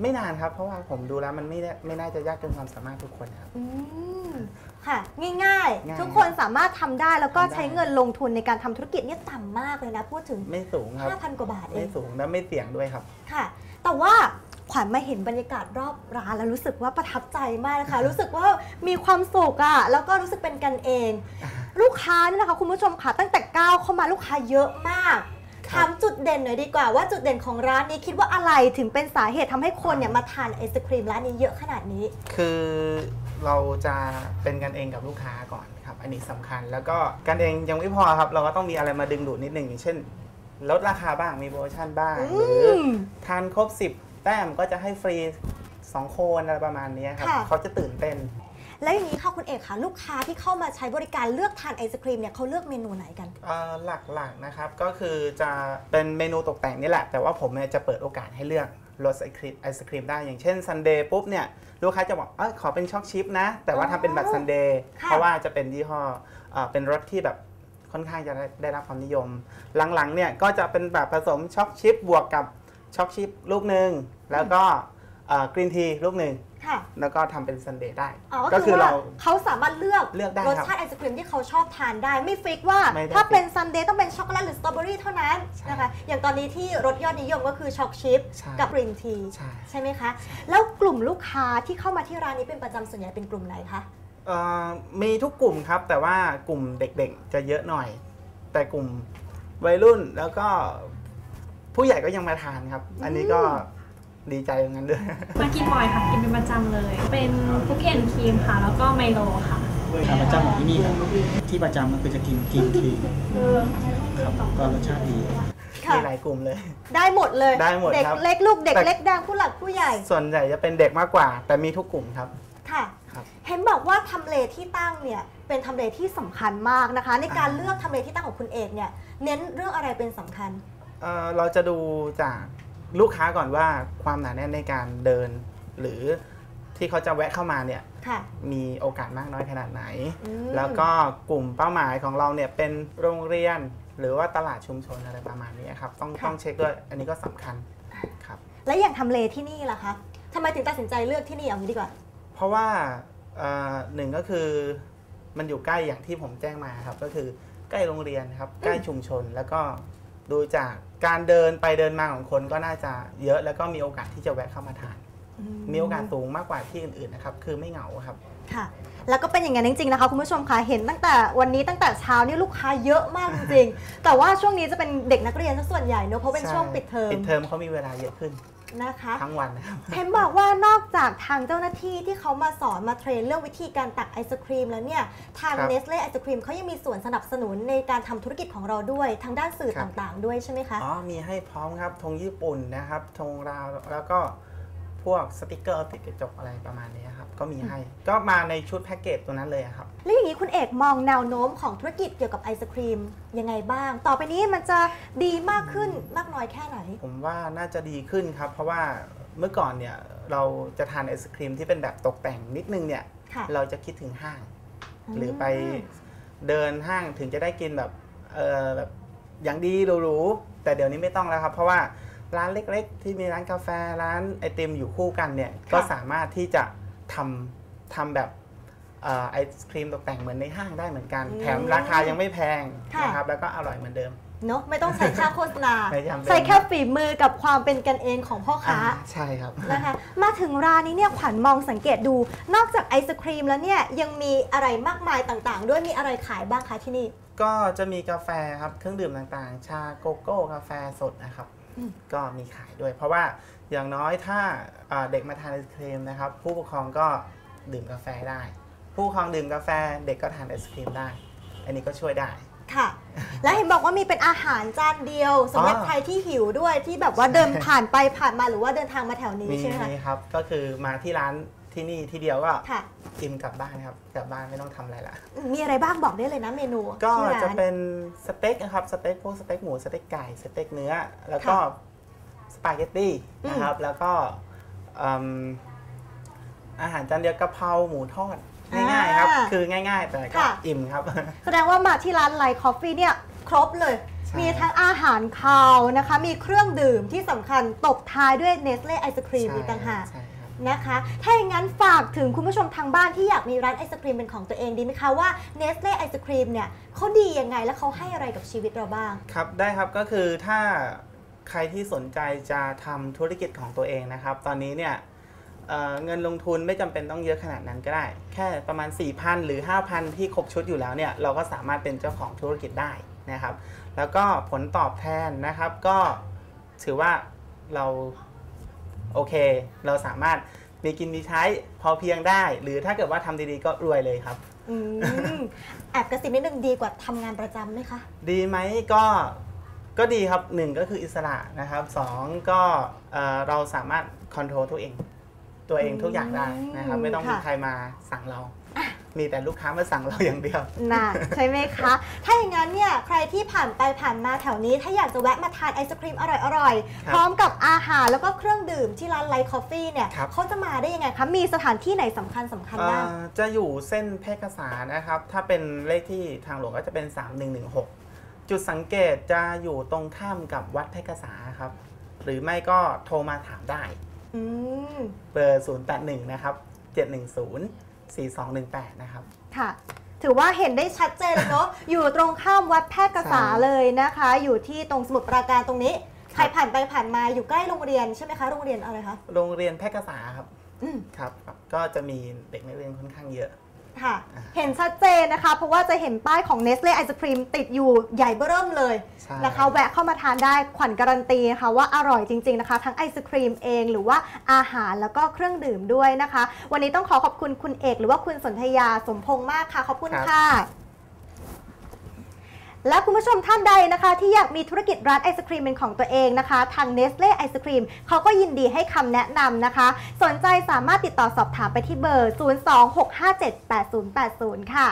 ไม่นานครับ เพราะว่าผมดูแล้วมันไม่ได้ไม่น่าจะยากเกินความสามารถทุกคนครับ อืมค่ะ ง่ายง่ายๆทุกคนสามารถทำได้แล้วก็ทำได้ ใช้เงินลงทุนในการทำธุรกิจเนี่ยต่ำมากเลยนะ พูดถึง ไม่สูงครับ 5,000 กว่าบาทเอไม่ง สูงและไม่เสี่ยงด้วยครับ ค่ะ แต่ว่าขวัญมาเห็นบรรยากาศรอบร้านแล้วรู้สึกว่าประทับใจมากนะคะ รู้สึกว่ามีความสุขอะแล้วก็รู้สึกเป็นกันเอง ลูกค้าเนี่ยนะคะคุณผู้ชมค่ะตั้งแต่ก้าวเข้ามาลูกค้าเยอะมากค ถารับมจุดเด่นหน่อยดีกว่าว่าจุดเด่นของร้านนี้คิดว่าอะไรถึงเป็นสาเหตุทำให้คนเนี่ยมาทานไอศครีมร้านนี้เยอะขนาดนี้ คือเราจะเป็นกันเองกับลูกค้าก่อนครับ อันนี้สำคัญ แล้วก็กันเองยังไม่พอครับ เราก็ต้องมีอะไรมาดึงดูดนิดหนึ่งอย่างเช่น ลดราคาบ้างมีโปรโมชั่นบ้างอืหรือมทานครบ 10 แต้มก็จะให้ฟรี2โคนอะไรประมาณนี้ครับค่ะเขาจะตื่นเต้น แล้วอย่างนี้ค่ะคุณเอกคะลูกค้าที่เข้ามาใช้บริการเลือกทานไอศครีมเนี่ยเขาเลือกเมนูไหนกันเอ่อหลักๆนะครับก็คือจะเป็นเมนูตกแต่งนี่แหละ แต่ว่าผมเนี่ยจะเปิดโอกาสให้เลือกรสไอครีมไอศครีมได้อย่างเช่นซันเดย์ปุ๊บเนี่ยลูกค้าจะบอกเออขอเป็นช็อกชิพนะ แต่ว่าอ๋อทำเป็นแบบซันเดย์ค่ะ เพราะว่าจะเป็นยี่ห้อเอ่อเป็นรสที่แบบค่อนข้างจะได้ได้รับความนิยม หลังๆเนี่ยก็จะเป็นแบบผสมช็อกชิพบวกกับช็อกชิพลูกหนึ่งแล้วก็กรีนทีลูกหนึ่ง ค่ะ แล้วก็ทำเป็นซันเดย์ได้ อ๋อก็ก็คืคืออเราว่าเขาสามารถเลือกเลือกได้รสครับชาติไอศครีมที่เขาชอบทานได้ไม่ฟิกว่าไม่ได้ถ้าฟิกเป็นซันเดย์ต้องเป็นช็อกโกแลตหรือสตรอเบอรี่เท่านั้นใช่นะคะอย่างตอนนี้ที่รสยอดนิยมก็คือช็อกชิพใช่กับกรีนทีใช่ใช่ไหมคะ แล้วกลุ่มลูกค้าที่เข้ามาที่ร้านนี้เป็นประจำส่วนใหญ่เป็นกลุ่มไหนคะเอ่อมีทุกกลุ่มครับ แต่ว่ากลุ่มเด็กๆจะเยอะหน่อย แต่กลุ่มวัยรุ่นแล้วก็ผู้ใหญ่ก็ยังมาทานครับ อันนี้ก็ ดีใจตรงนั้นด้วย มากินบ่อยค่ะ กินเป็นประจำเลย เป็นคุกกี้แอนด์ครีมค่ะ แล้วก็ไมโลค่ะทานประจำของที่นี่ครับที่ประจำก็คือจะกินกินครีมครับก็รสชาติดีค่ะมีหลายกลุ่มเลย ได้หมดเลยได้หมดเด็กครับเล็กลูกเด็กแต่เล็กแดงผู้หลักผู้ใหญ่ ส่วนใหญ่จะเป็นเด็กมากกว่า แต่มีทุกกลุ่มครับค่ะครับเห็นบอกว่าทำเลที่ตั้งเนี่ยเป็นทำเลที่สำคัญมากนะคะ ในการอ่าเลือกทำเลที่ตั้งของคุณเอกเนี่ยเน้นเรื่องอะไรเป็นสำคัญเอ่อเราจะดูจาก ลูกค้าก่อนว่าความหนาแน่นในการเดิน หรือที่เขาจะแวะเข้ามาเนี่ยค่ะมีโอกาสมากน้อยขนาดไหนอืมแล้วก็กลุ่มเป้าหมายของเราเนี่ยเป็นโรงเรียน หรือว่าตลาดชุมชนอะไรประมาณนี้ครับต้องค่ะต้องเช็คด้วยอันนี้ก็สำคัญครับและอย่างทำเลที่นี่ล่ะคะทำไมถึงตัดสินใจเลือกที่นี่เอางี้ดีกว่า เพราะว่าเอ่อหนึ่งก็คือมันอยู่ใกล้อย่างที่ผมแจ้งมาครับ ก็คือใกล้โรงเรียนครับ ใกล้ชุมชนแล้วก็ ดูจากการเดินไปเดินมาของคนก็น่าจะเยอะแล้วก็มีโอกาสที่จะแวะเข้ามาทาน มีโอกาสสูงมากกว่าที่อื่นๆนะครับคือไม่เหงาครับค่ะแล้วก็เป็นอย่างนั้นจริงๆนะคะคุณผู้ชมคะเห็นตั้งแต่วันนี้ตั้งแต่เช้านี่ลูกค้าเยอะมากจริงๆแต่ว่าช่วงนี้จะเป็นเด็กนักเรียนซะส่วนใหญ่เนอะเพราะเป็นใช่วงปิดเทอมปิดเทอมเขามีเวลาเยอะขึ้น นะคะ ทั้งวันนะครับเห็นบอกว่านอกจากทางเจ้าหน้าที่ที่เขามาสอนมาเทรนเรื่องวิธีการตักไอศครีมแล้วเนี่ยทางครับเนสเล่ไอศครีมเขายังมีส่วนสนับสนุนในการทำธุรกิจของเราด้วย ทางด้านสื่อครับต่างๆ ด้วยใช่ไหมคะอ๋อมีให้พร้อมครับธงญี่ปุ่นนะครับธงลาวแล้วก็ พวกสติกเกอร์ติดกระจกอะไรประมาณนี้ครับ ก็มีให้ ก็มาในชุดแพ็กเกจตัวนั้นเลยอะครับ แล้วอย่างนี้คุณเอกมองแนวโน้มของธุรกิจเกี่ยวกับไอศครีมยังไงบ้าง ต่อไปนี้มันจะดีมากขึ้นมากน้อยแค่ไหน ผมว่าน่าจะดีขึ้นครับ เพราะว่าเมื่อก่อนเนี่ยเราจะทานไอศครีมที่เป็นแบบตกแต่งนิดนึงเนี่ยค่ะเราจะคิดถึงห้าง หรือไปเดินห้างถึงจะได้กินแบบเออแบบอย่างดีหรูๆแต่เดี๋ยวนี้ไม่ต้องแล้วครับ เพราะว่า ร้านเล็ก ๆ ที่มีร้านกาแฟร้านไอติมอยู่คู่กันเนี่ยก็สามารถที่จะทำทำแบบเอ่อไอศครีมตกแต่งเหมือนในห้างได้เหมือนกันอืมแถมราคายังไม่แพงค่ะนะครับแล้วก็อร่อยเหมือนเดิมเนาะไม่ต้องใส่ค่าโฆษณาไม่จำเป็นใส่แค่ฝีมือกับความเป็นกันเองของพ่อค้าอ่าใช่ครับนะคะมาถึงร้านนี้เนี่ยขวัญมองสังเกตดู นอกจากไอศครีมแล้วเนี่ยยังมีอะไรมากมายต่างๆ ด้วยมีอะไรขายบ้างคะที่นี่ ก็จะมีกาแฟครับเครื่องดื่มต่างๆ ชาโกโก้กาแฟสดนะครับอืม ก็มีขายด้วย เพราะว่าอย่างน้อยถ้าอ่าเด็กมาทานไอศครีมนะครับ ผู้ปกครองก็ดื่มกาแฟได้ ผู้ปกครองดื่มกาแฟเด็กก็ทานไอศครีมได้ อันนี้ก็ช่วยได้ค่ะ และเห็นบอกว่ามีเป็นอาหารจานเดียวสำหรับอ๋อใครที่หิวด้วยที่แบบว่าเดินผ่านไปผ่านมาหรือว่าเดินทางมาแถวนี้มีใช่ไหมคะมีครับก็คือมาที่ร้าน ที่นี่ที่เดียวก็ค่ะ กินกลับบ้านครับกลับบ้านไม่ต้องทำอะไรละมีอะไรบ้างบอกได้เลยนะเมนูก็ที่ร้าจะน เป็นสเต็กนะครับสเต็กพวกสเต็กหมูสเต็กไก่สเต็กเนื้อ แล้วก็ค่ะสปาเกตตี้อืมนะครับ แล้วก็อืมอาหารจานเดียวกะเพราหมูทอดง่ายๆครับ คือง่าย ๆ แต่ก็ค่ะ อิ่มครับ แสดงว่ามาที่ร้านไลท์คอฟฟี่เนี่ยครบเลย ใช่ มีทั้งอาหารคาวนะคะ มีเครื่องดื่มที่สำคัญตบท้ายด้วยเนสเล่ไอศครีมอีกต่างหาก ใช่ครับ นะคะ ถ้าอย่างนั้นฝากถึงคุณผู้ชมทางบ้านที่อยากมีร้านไอศครีมเป็นของตัวเองดีไหมคะว่าเนสเล่ไอศครีมเนี่ยเขาดียังไงและเขาให้อะไรกับชีวิตเราบ้าง ครับได้ครับก็คือถ้าใครที่สนใจจะทำธุรกิจของตัวเองนะครับ ตอนนี้เนี่ยเเงินลงทุนไม่จำเป็นต้องเยอะขนาดนั้นก็ได้ แค่ประมาณ 4,000 หรือ 5,000 ที่ครบชุดอยู่แล้วเนี่ยเราก็สามารถเป็นเจ้าของธุรกิจได้นะครับ แล้วก็ผลตอบแทนนะครับก็ถือว่าเรา โอเค เราสามารถมีกินมีใช้พอเพียงได้ หรือถ้าเกิดว่าทำดีๆก็รวยเลยครับอืมแอบกระซิบนิดนึงดีกว่าทำงานประจำไหมคะ ดีไหมก็ก็ดีครับหนึ่งก็คืออิสระนะครับสองก็เอ่อเราสามารถคอนโทรลตัวเอง ตัวเองทุกอย่างได้นะครับ ไม่ต้องมีค่ะใครมาสั่งเรา มีแต่ลูกค้ามาสั่งเราอย่างเดียวน่ะใช่ไหมคะ ถ้าอย่างนั้นเนี่ยใครที่ผ่านไปผ่านมาแถวนี้ ถ้าอยากจะแวะมาทานไอศครีมอร่อยๆครับพร้อมกับอาหารแล้วก็เครื่องดื่มที่ร้านไลท์คอฟฟี่เนี่ยครับเขาจะมาได้ยังไงคะมีสถานที่ไหนสำคัญสำคัญเอ่บ้างอจะอยู่เส้นเพชรกษานะครับ ถ้าเป็นเลขที่ทางหลวงก็จะเป็น 3116 จุดสังเกตจะอยู่ตรงข้ามกับวัดเพชรกษาครับ หรือไม่ก็โทรมาถามได้อืมเบอร์ 081 นะครับ 710 4218 นะครับ ค่ะ ถือว่าเห็นได้ชัดเจนเลยเนาะ อยู่ตรงข้ามวัดแพร่กษาใช่เลยนะคะ อยู่ที่ตรงสมุทรปราการตรงนี้ ใครครับผ่านไปผ่านมาอยู่ใกล้โรงเรียนใช่ไหมคะ โรงเรียนอะไรคะ โรงเรียนเพชรกษาครับอืมครับ ครับ ก็จะมีเด็กนักเรียนค่อนข้างเยอะ ค่ะ เห็นชัดเจนนะคะ เพราะว่าจะเห็นป้ายของ Nestle ไอศครีมติดอยู่ใหญ่เบ้อเริ่มเลยใช่ นะคะแวะเข้ามาทานได้ขวัญการันตีนะคะว่าอร่อยจริง ๆนะคะ ทั้งไอศครีมเองหรือว่าอาหารแล้วก็เครื่องดื่มด้วยนะคะ วันนี้ต้องขอขอบคุณคุณเอก หรือว่าคุณสนธยาสมพงษ์มากค่ะขอบคุณค่ะ และคุณผู้ชมท่านใดนะคะ ที่อยากมีธุรกิจร้านไอศครีมเป็นของตัวเองนะคะ ทาง Nestle ไอศครีมเขาก็ยินดีให้คำแนะนำนะคะ สนใจสามารถติดต่อสอบถามไปที่เบอร์ 026578080 ค่ะ